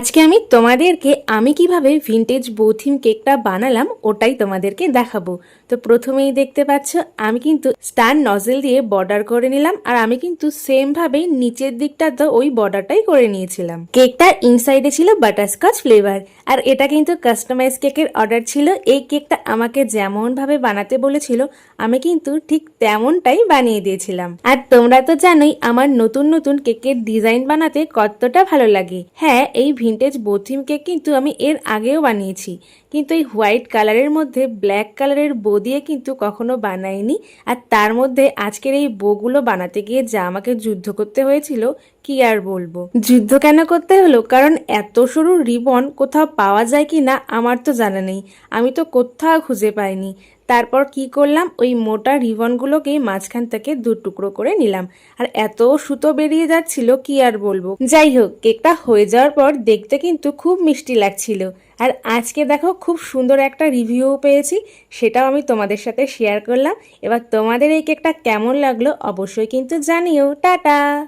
আজকে আমি তোমাদেরকে আমি কীভাবে ভিনটেজ বৌথিম কেকটা বানালাম, ওটাই তোমাদেরকে দেখাবো। তো প্রথমেই দেখতে পাচ্ছ, আমি কিন্তু স্টার নজেল দিয়ে বর্ডার করে নিলাম, আর আমি কিন্তু সেম ভাবেই নিচের দিকটা তো ওই বর্ডারটাই করে নিয়েছিলাম। কেকটা ইনসাইডে ছিল বাটারস্কচ ফ্লেভার আর এটা কিন্তু কাস্টমাইজ কেকের অর্ডার ছিল। এই কেকটা আমাকে যেমন ভাবে বানাতে বলেছিল, আমি কিন্তু ঠিক তেমনটাই বানিয়ে দিয়েছিলাম। আর তোমরা তো জানোই, আমার নতুন নতুন কেকের ডিজাইন বানাতে কতটা ভালো লাগে। হ্যাঁ এই ভিনটেজ বোথিম কেক কিন্তু আমি এর আগেও বানিয়েছি। কিন্তু এই হোয়াইট কালারের মধ্যে ব্ল্যাক কালারের বো দিয়ে কিন্তু কখনো বানাইনি। আর তার মধ্যে আজকের এই বোগুলো বানাতে গিয়ে যা আমাকে যুদ্ধ করতে হয়েছিল কি আর বলব? যুদ্ধ কেন করতে হলো? কারণ এত সরু রিবন কোথাও পাওয়া যায় কি না আমার তো জানা নেই। আমি তো কোথাও খুঁজে পাইনি। তারপর কি করলাম? ওই মোটা রিবনগুলোকে মাঝখান থেকে দু টুকরো করে নিলাম। আর এত সুতো বেরিয়ে যাচ্ছিল, কি আর বলব? যাই হোক, কেকটা হয়ে যাওয়ার পর দেখতে কিন্তু খুব মিষ্টি লাগছিল। আর আজকে দেখো, খুব সুন্দর একটা রিভিউও পেয়েছি। সেটাও আমি তোমাদের সাথে শেয়ার করলাম। এবার তোমাদের এই কেকটা কেমন লাগল অবশ্যই কিন্তু জানিও। টাটা!